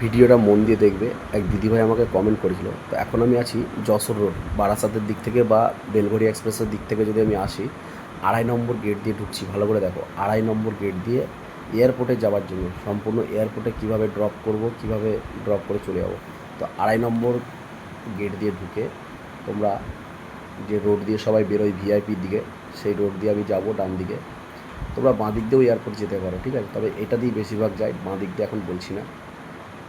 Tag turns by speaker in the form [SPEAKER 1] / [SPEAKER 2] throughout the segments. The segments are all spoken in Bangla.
[SPEAKER 1] ভিডিওটা মন দিয়ে দেখবে। এক দিদিভাই আমাকে কমেন্ট করেছিল, তো এখন আমি আছি যশোর রোড বারাসাতের দিক থেকে বা বেলঘড়ি এক্সপ্রেসের দিক থেকে যদি আমি আসি, আড়াই নম্বর গেট দিয়ে ঢুকছি। ভালো করে দেখো, আড়াই নম্বর গেট দিয়ে এয়ারপোর্টে যাওয়ার জন্য, সম্পূর্ণ এয়ারপোর্টে কীভাবে ড্রপ করব, কীভাবে ড্রপ করে চলে যাব। তো আড়াই নম্বর গেট দিয়ে ঢুকে তোমরা যে রোড দিয়ে সবাই বেরোয় ভিআইপির দিকে, সেই রোড দিয়ে আমি যাব ডান দিকে। তোমরা বাঁ দিক দিয়েও এয়ারপোর্ট যেতে পারো, ঠিক আছে? তবে এটা দিয়ে বেশিরভাগ যায় বাঁ দিক দিয়ে এখন বলছি না।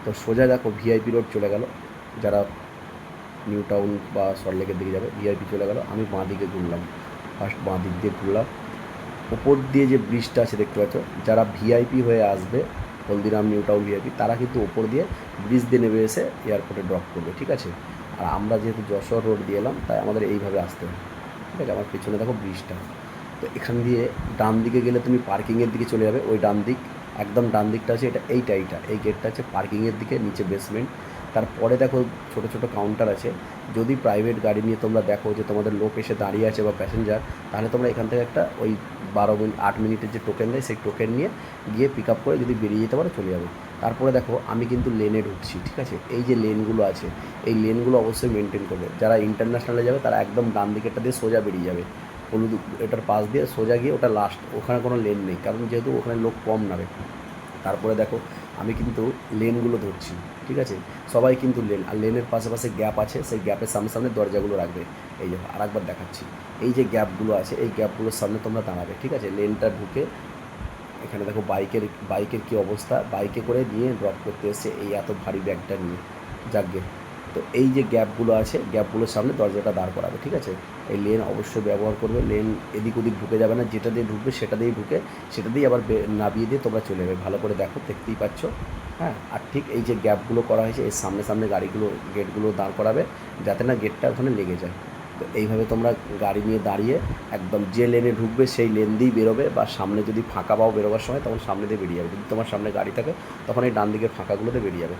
[SPEAKER 1] তো সোজা দেখো ভিআইপি রোড চলে গেল। যারা নিউ টাউন বা সল্টলেকের দিকে যাবে ভিআইপি চলে গেল। আমি বাঁ দিকে ঘুরলাম। ফার্স্ট বাঁ দিক দিয়ে ঘুরলাম। ওপর দিয়ে যে ব্রিজটা আছে, দেখতে পাচ্ছ, যারা ভিআইপি হয়ে আসবে, হলদিরাম নিউ টাউন ভিআইপি তারা কিন্তু ওপর দিয়ে ব্রিজ দিয়ে নেমে এসে এয়ারপোর্টে ড্রপ করবে, ঠিক আছে? আর আমরা যেহেতু যশোর রোড দিয়ে এলাম, তাই আমাদের এইভাবে আসতে হবে, ঠিক আছে? আমার পেছনে দেখো ব্রিজটা তো এখান দিয়ে ডান দিকে গেলে তুমি পার্কিংয়ের দিকে চলে যাবে। ওই ডান দিক একদম ডান দিকটা আছে, এটা এইটা এইটা। এই গেটটা আছে পার্কিংয়ের দিকে, নিচে বেসমেন্ট তারপরে দেখো ছোটো ছোটো কাউন্টার আছে। যদি প্রাইভেট গাড়ি নিয়ে তোমরা দেখো যে তোমাদের লোক এসে দাঁড়িয়ে আছে বা প্যাসেঞ্জার তাহলে তোমরা এখান থেকে একটা ওই বারো মিনিট আট মিনিটের যে টোকেন দেয়, সেই টোকেন নিয়ে গিয়ে পিক আপ করে যদি বেরিয়ে যেতে পারো চলে যাবে। তারপরে দেখো আমি কিন্তু লেনে ঢুকছি, ঠিক আছে? এই যে লেনগুলো আছে, এই লেনগুলো অবশ্যই মেনটেন করবে। যারা ইন্টারন্যাশনালে যাবে, তারা একদম ডান দিকেরটা দিয়ে সোজা বেরিয়ে যাবে। হলুদ এটার পাশ দিয়ে সোজা গিয়ে ওটা লাস্ট ওখানে কোনো লেন নেই। কারণ যেহেতু ওখানে লোক কম নামে। তারপরে দেখো, আমি কিন্তু লেনগুলো ধরছি, ঠিক আছে? সবাই কিন্তু লেন আর লেনের পাশাপাশি গ্যাপ আছে, সেই গ্যাপের সামনে সামনে দরজাগুলো রাখবে। এই যে আর একবার দেখাচ্ছি। এই যে গ্যাপগুলো আছে, এই গ্যাপগুলোর সামনে তোমরা দাঁড়াবে, ঠিক আছে? লেনটা ঢুকে এখানে দেখো বাইকের বাইকের কী অবস্থা? বাইকে করে নিয়ে ড্রপ করতে এসছে। এই এত ভারী ব্যাগটা নিয়ে। যাকগে তো এই যে গ্যাপগুলো আছে, গ্যাপগুলোর সামনে দরজাটা দাঁড় করাবে, ঠিক আছে? এই লেন অবশ্যই ব্যবহার করবে, লেন এদিক ওদিক ঢুকে যাবে না, যেটা দিয়ে ঢুকবে সেটা দিয়েই ঢুকে, সেটা দিয়ে আবার নামিয়ে দিয়ে তোমরা চলে যাবে। ভালো করে দেখো, দেখতেই পাচ্ছ হ্যাঁ? আর ঠিক এই যে গ্যাপগুলো করা হয়েছে এর সামনে সামনে গাড়িগুলো, গেটগুলো দাঁড় করাবে, যাতে না গেটটা ওখানে লেগে যায়। তো এইভাবে তোমরা গাড়ি নিয়ে দাঁড়িয়ে একদম যে লেনে ঢুকবে, সেই লেন দিয়েই বেরোবে, বা সামনে যদি ফাঁকা পাও বেরোবার সময়, তখন সামনে দিয়ে বেরিয়ে যাবে। যদি তোমার সামনে গাড়ি থাকে, তখন এই ডান দিকের ফাঁকাগুলোতে বেরিয়ে যাবে।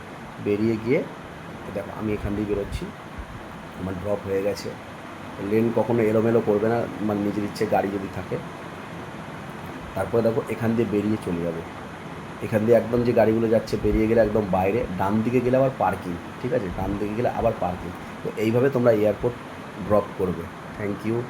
[SPEAKER 1] বেরিয়ে গিয়ে দেখো, আমি এখান দিয়ে বেরোচ্ছি। আমার ড্রপ হয়ে গেছে। লেন কখনো এলোমেলো করবে না মানে নিজের ইচ্ছে, গাড়ি যদি থাকে। তারপরে দেখো, এখান দিয়ে বেরিয়ে চলে যাবে। এখান দিয়ে একদম যে গাড়িগুলো যাচ্ছে, বেরিয়ে গেলে একদম বাইরে, ডান দিকে গেলে আবার পার্কিং ঠিক আছে? ডান দিকে গেলে আবার পার্কিং তো এইভাবে তোমরা এয়ারপোর্ট ড্রপ করবে। Thank you